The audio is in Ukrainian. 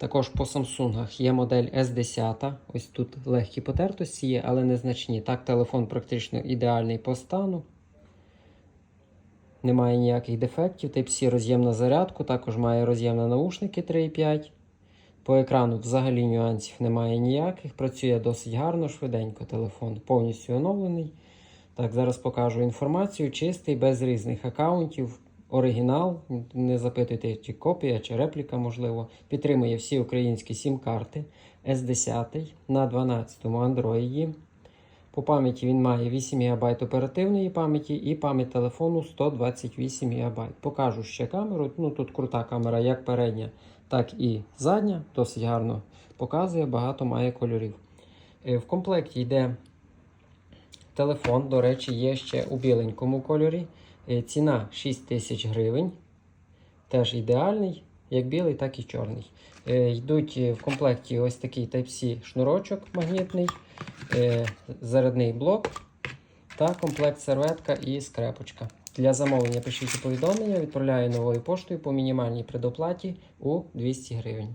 Також по Samsung є модель S10. Ось тут легкі потертості є, але незначні. Так, телефон практично ідеальний по стану. Немає ніяких дефектів. Type-C роз'єм на зарядку, також має роз'єм на наушники 3.5. По екрану взагалі нюансів немає ніяких. Працює досить гарно, швиденько телефон. Повністю оновлений. Так, зараз покажу інформацію. Чистий, без різних аккаунтів. Оригінал. Не запитуйте, чи копія, чи репліка, можливо. Підтримує всі українські сім-карти. S10 на 12 Android. По пам'яті він має 8 ГБ оперативної пам'яті і пам'ять телефону 128 ГБ. Покажу ще камеру. Ну, тут крута камера, як передня, так і задня. Досить гарно показує, багато має кольорів. Е, В комплекті йде телефон, до речі, є ще у біленькому кольорі. Е, Ціна 6 тисяч гривень. Теж ідеальний, як білий, так і чорний. Е, Йдуть е, в комплекті ось такий Type-C шнурочок магнітний, зарядний блок та комплект серветка і скрепочка. Для замовлення пишіть повідомлення, відправляю новою поштою по мінімальній предоплаті у 200 гривень.